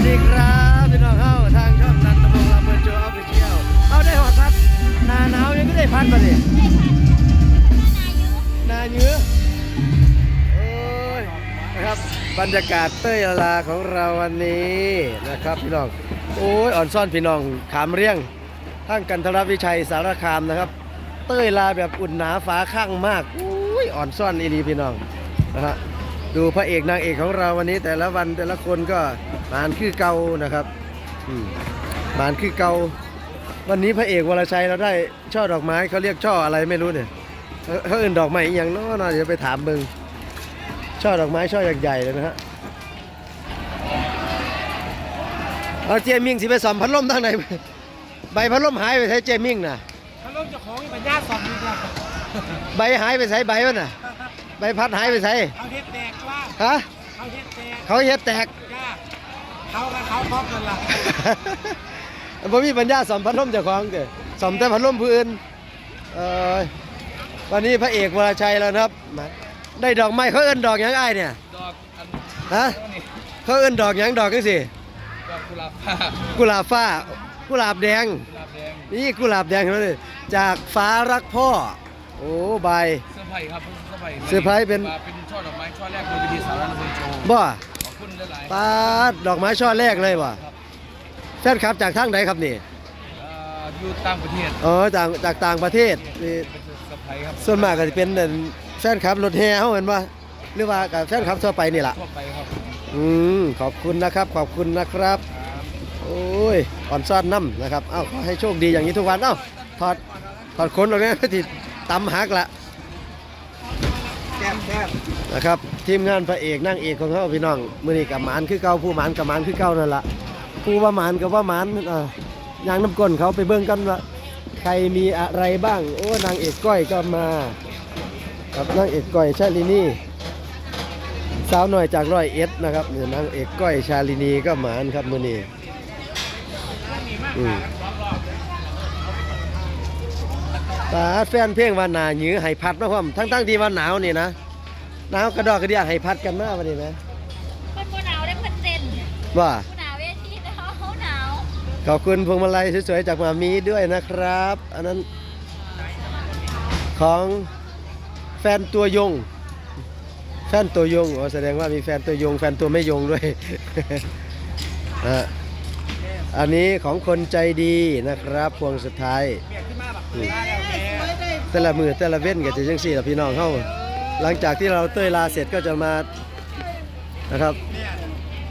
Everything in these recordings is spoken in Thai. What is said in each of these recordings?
วัสดีครับพี่น้องเข้าทางช่องนันทพงศ์ลำเพลินโจออฟฟิเชียลเอาได้หอดพัดหนาหนาวยังก็ได้พัดมาดิหนาเยื้อโอ้ยนะครับ บรรยากาศเต้ยลาของเราวันนี้นะครับพี่น้องโอ้ยอ่อนซ่อนพี่น้องขามเรียงทั้งกันทรวิชัยสารคามนะครับ เต้ยลาแบบอุ่นหนาฟ้าข้างมากอุ้ยอ่อนซ่อนอีนีพี่น้องนะฮะ ดูพระเอกนางเอกของเราวันนี้แต่ละวันแต่ละคนก็มานคือเก่านะครับอืมมานคือเก่าวันนี้พระเอกวรชัยเราได้ช่อดอกไม้เขาเรียกช่ออะไรไม่รู้เนี่ยเขาเขาอื่นดอกไม้อหย่างเน้อเดี๋ยวไปถามมึงช่อดอกไม้ช่อใหญ่ๆเลยนะฮะเอาเจมิงสิไปสอมพัดลมทางไหนใบพัดลมหายไปใช้เจมิงน่ะถ้าลงจะของอีปัญญาสองดีกว่าใบหายไปใส่ใบวะน่ะ ใบพัดหายไปใส่เขาเฮ็ดแตกว่าฮะเขาเฮ็ดแตกเขาเฮ็ดแตกจ้าเขากับเขาพร้อมกันล่ะบ่มีปัญญาสอมพัดลมเจ้าของเด้อสอมแต่พัดลมผู้อื่นเออวันนี้พระเอกวรชัยแล้วนะครับมาได้ดอกไม้เขาเอิ้นดอกหยังอ้ายเนี่ยดอกอันฮะนี้เขาเอิ้นดอกหยังดอกจังซี่ดอกกุหลาบผ้ากุหลาบฟ้ากุหลาบแดง กุหลาบแดงนี่กุหลาบแดงเท่านั้นเลยจากฟ้ารักพ่อ โอ้ใบเสื้อร์ไผ่ครับ เสื้อร์ไผ่เสื้อร์ไผ่เป็นมาเป็นช่อดอกไม้ช่อแรกโดยวิธีสารนันโชว์บ่ขอบคุณหลายปาดดอกไม้ช่อแรกเลยว่ะแฟนคลับจากทางไหนครับนี่ๆเอ่ออยู่ต่างประเทศอ๋อจากจากต่างประเทศนี่เป็นเสื้อร์ไผ่ครับส่วนมากก็จะเป็นนั่นแฟนคลับรถแห่เฮาเห็นว่าหรือว่ากับแฟนคลับทั่วไปนี่ล่ะ ทั่วไปครับอืมขอบคุณนะครับขอบคุณนะครับ โอ้ยอ่อนซ่อนน้ำนะครับ เอ้าขอให้โชคดีอย่างนี้ทุกวัน เอ้าถอดถอดขนออกเนี่ยที่ตำหักละแก้มแก้ม นะครับทีมงานพระเอกนางเอกของเขาพี่น้องมือนี้กับหมานคือเก่าผู้หมานกับหมานคือเก่านั่นละผู้ว่าหมานกับว่าหมานอ่อยางน้ำก้นเขาไปเบิ่งกันว่าใครมีอะไรบ้าง โอ้นางเอกก้อยก็มากับนางเอกก้อยชาลินีสาวหน่อยจากร้อยเอ็ดนะครับนี่นางเอกก้อยชาลินีก็หมานครับมือนี้อืมตาแฟนเพลงว่าหนาหยือให้พัดมาพร้อมทั้งๆที่ว่าหนาวนี่นะ หนาวกระดอกกระเดียให้พัดกันมาวันนี้ไหมคนบ่หนาวได้เพิ่นเต้นว่าบ่หนาวเวทีแล้วเขาหนาวขอบคุณพวงมาลัยสวยๆจากหมามีด้วยนะครับ อันนั้นของแฟนตัวยง แฟนตัวยงอ๋อแสดงว่ามีแฟนตัวยง แฟนตัวไม่ยงด้วยอะอันนี้ของคนใจดีนะครับพวงสุดท้ายเบียดขึ้นมาแบบมาแล้วแม่แต่ละมือแต่ละเว้นก็จะจังสี่ละพี่น้องเข้า หลังจากที่เราเต้ยลาเสร็จก็จะมานะครับ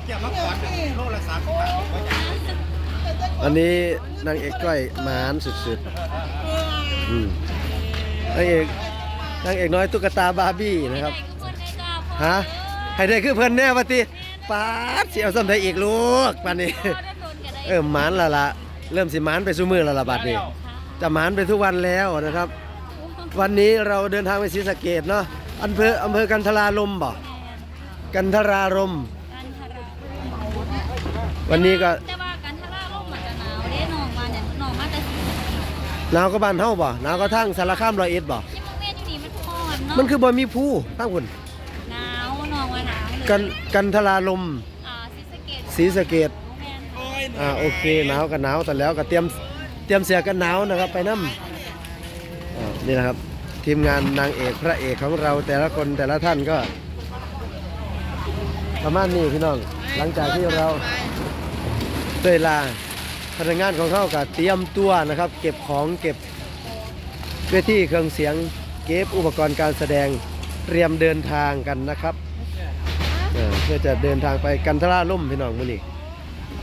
เกี่ยวมาก่อนเป็นโลละสามสิบบาทอันนี้นางเอกก้อยหมานสุดๆอืมนางเอกนางเอกน้อยตุ๊กตาบาร์บี้นะครับคนในกาพอฮะให้ได้คือเพิ่นแน่วะติปาดสิเอาซ้ำได้อีกลูกปานนี้พอได้โดนกันได้เออหมานและละเริ่มสิหมานไปสู่มือและละบัดนี้จะหมานไปทุกวันแล้วนะครับ วันนี้เราเดินทางไปศรีสะเกดเนาะ อำเภออำเภอกันทรารมบ่กันทรารม กันทราวันนี้ก็แต่ว่ากันทราลมมันจะหนาวเด้น้องมาเนี่ยน้องมาแต่สิหนาวก็บ้านเฮาบ่หนาวก็ทั้งสารคามร้อยเอ็ดบ่ที่เมืองเวียนอยู่นี่มันร้อนเนาะมันคือบ่มีผู้ทั้งคุณหนาวน้องว่าหนาวเลยกันกันทรารมอ่าศรีสะเกษศรีสะเกดแม่นโอ้ยอ่าโอเคหนาวก็หนาวแต่แล้วก็เตรียมเตรียมเสื้อกันหนาวนะครับ ไปน้ำอ่านี่นะครับ ทีมงานนางเอกพระเอกของเราแต่ละคนแต่ละท่านก็ ประมาณนี้พี่น้อง หลังจากที่เราเตยลาพนักงานของเขาก็เตรียมตัวนะครับ เก็บของเก็บเวทีเครื่องเสียง เก็บอุปกรณ์การแสดงเตรียมเดินทางกันนะครับเออเพื่อจะเดินทางไปกันทราล่มพี่น้องมื้อนี้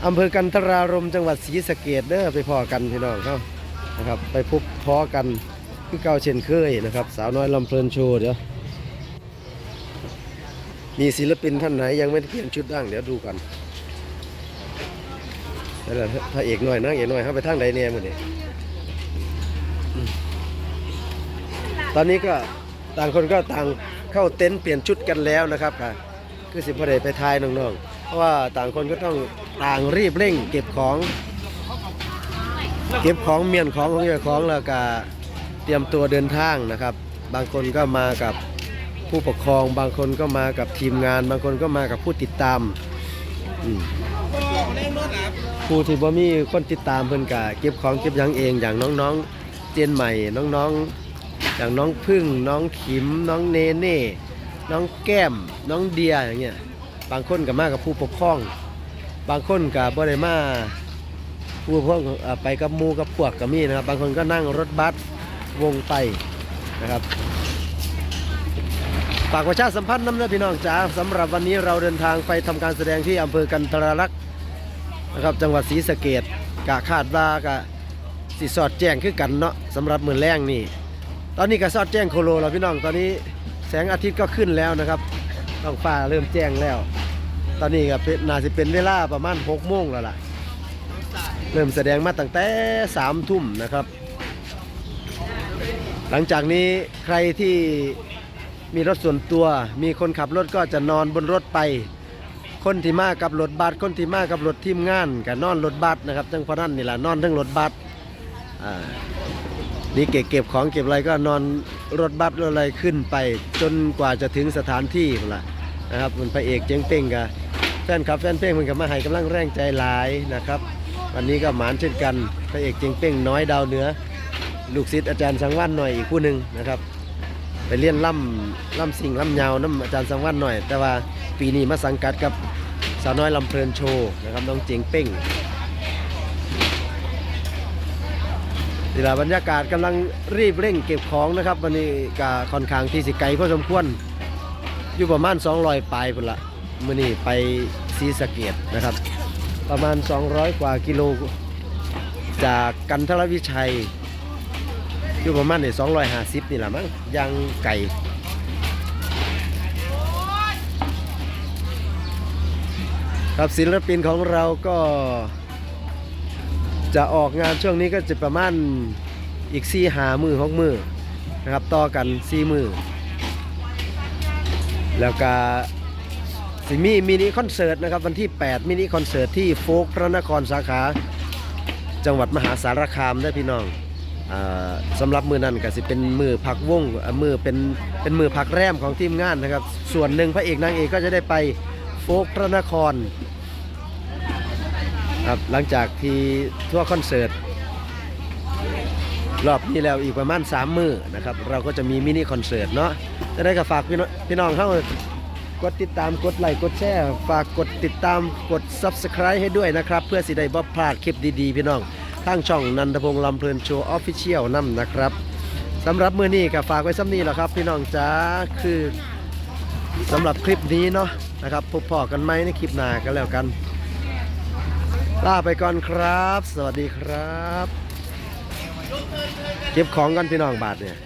อำเภอกันทรารมจังหวัดศรีสะเกดเด้อไปพอกันพี่น้องเขานะครับ ไปพบพ้อกัน คือเก่าเช่นเคยนะครับ สาวน้อยลำเพลินโชว์เดี๋ยวมีศิลปินท่านไหนยังไม่เปลี่ยนชุดบ้างเดี๋ยวดูกันนั่นแหละพระเอกหน่อยนางเอกหน่อยเขาไปทางใดเนี่ยมื้อนี้อืมตอนนี้ก็ต่างคนก็ต่างเข้าเต็นท์เปลี่ยนชุดกันแล้วนะครับค่ะคือสิบประเดชไปทายน้องๆเพราะว่าต่างคนก็ต้องต่างรีบเร่ง เก็บของ เก็บของเมียนของของเจ้าของแล้วก็ เตรียมตัวเดินทางนะครับ บางคนก็มากับผู้ปกครอง บางคนก็มากับทีมงาน บางคนก็มากับผู้ติดตามอืมผู้ที่บ่มีคนติดตามเพิ่นก็เก็บของเก็บหยังเองอย่างน้องๆเจนใหม่น้องๆ อย่างน้องพึ่ง น้องขิม น้องเนเน่ น้องแก้ม น้องเดียอย่างเงี้ยบางคนก็มากับผู้ปกครอง บางคนก็บ่ได้มาผู้ปกครองเอ่อไปกับหมูกับพวกก็มีนะครับ บางคนก็นั่งรถบัส วงไปนะครับฝากประชาสัมพันธ์น้ำเนื้อพี่น้องจ๋าสำหรับวันนี้เราเดินทางไปทำการแสดงที่อำเภอกันทรลักษณ์นะครับจังหวัดศรีสะเกดกะคาดว่ากะสิสอดแจ้งคือกันเนาะสำหรับมือแรงนี่ ตอนนี้ก็สอดแจ้งโคโลแล้วพี่น้องตอนนี้แสงอาทิตย์ก็ขึ้นแล้วนะครับท้องฟ้าเริ่มแจ้งแล้ว ตอนนี้ก็เป็นน่าจะเป็นเวลาประมาณ6โมงแล้วล่ะ เริ่มแสดงมาตั้งแต่3ทุ่มนะครับ หลังจากนี้ใครที่มีรถส่วนตัว มีคนขับรถก็จะนอนบนรถไป คนที่มากับรถบัสคนที่มากับรถทีมงานก็นอนรถบัสนะครับจังพนั่นนี่แหละนอนทั้งรถบัสนี่เก็บเก็บของเก็บอะไรก็นอนรถบัสรถอะไรขึ้นไป จนกว่าจะถึงสถานที่ละนะครับมันพระเอกเจ๊งเป้งกับแฟนคลับแฟนเพลงมันก็มาให้กำลังแรงใจหลายนะครับ วันนี้ก็หมานเช่นกันพระเอกเจ๊งเป้งน้อยดาวเหนือ ลูกศิษย์อาจารย์สังวันหน่อยอีกผู้หนึ่งนะครับ ไปเรียนล่ำล่ำสิ่งล่ำยาวน้ำอาจารย์สังวันหน่อย แต่ว่าปีนี้มาสังกัดกับสาวน้อยลำเพลินโชว์นะครับน้องเจงเป้งนี่แหละบรรยากาศกำลังรีบเร่งเก็บของนะครับวันนี้ก็ค่อนข้างที่สิไกลพอสมควรอยู่ประมาณ 200ปลายพุ่นละมื่อนี้ไปศรีสะเกดนะครับ ประมาณ 200 กว่ากิโลจากกันทรวิชัย อยู่ประมาณนี่สองร้อยห้าสิบนี่แหละมั้งยางไก่ครับศิลปินของเราก็ จะออกงานช่วงนี้ก็จะประมาณอีกสี่หามือหกมือนะครับต่อกันสี่มือแล้วก็สิมีมินิคอนเสิร์ตนะครับวันที่ 8 มินิคอนเสิร์ตที่โฟกพระนครสาขา จังหวัดมหาสารคามได้พี่น้อง สำหรับมือนั้นก็สิเป็นมือพักวงอ่ามือเป็นเป็นมือพักแรมของทีมงานนะครับ ส่วนหนึ่งพระเอกนางเอกก็จะได้ไปโฟกพระนครครับหลังจากที่ทั่วคอนเสิร์ตรอบนี้แล้วอีกประมาณ3มือนะครับ เราก็จะมีมินิคอนเสิร์ตเนาะจะได้ก็ฝากพี่น้องพี่น้องเข้ากดติดตามกดไลค์กดแชร์ฝากกดติดตามกด Subscribe ให้ด้วยนะครับ เพื่อสิได้บ่พลาดคลิปดีๆ พี่น้อง ทางช่องนันทพงศ์ลำเพลินโชว์ออฟฟิเชียลนั่นะครับสำหรับมือนี้ก็ฝากไว้ซ้ำนี้แหละครับ พี่น้องจ้าคือสำหรับคลิปนี้เนาะนะครับพบพอกันไหมในคลิปหน้ากันแล้วกันลาไปก่อนครับ สวัสดีครับ เก็บของกันพี่น้องบาทเนี่ย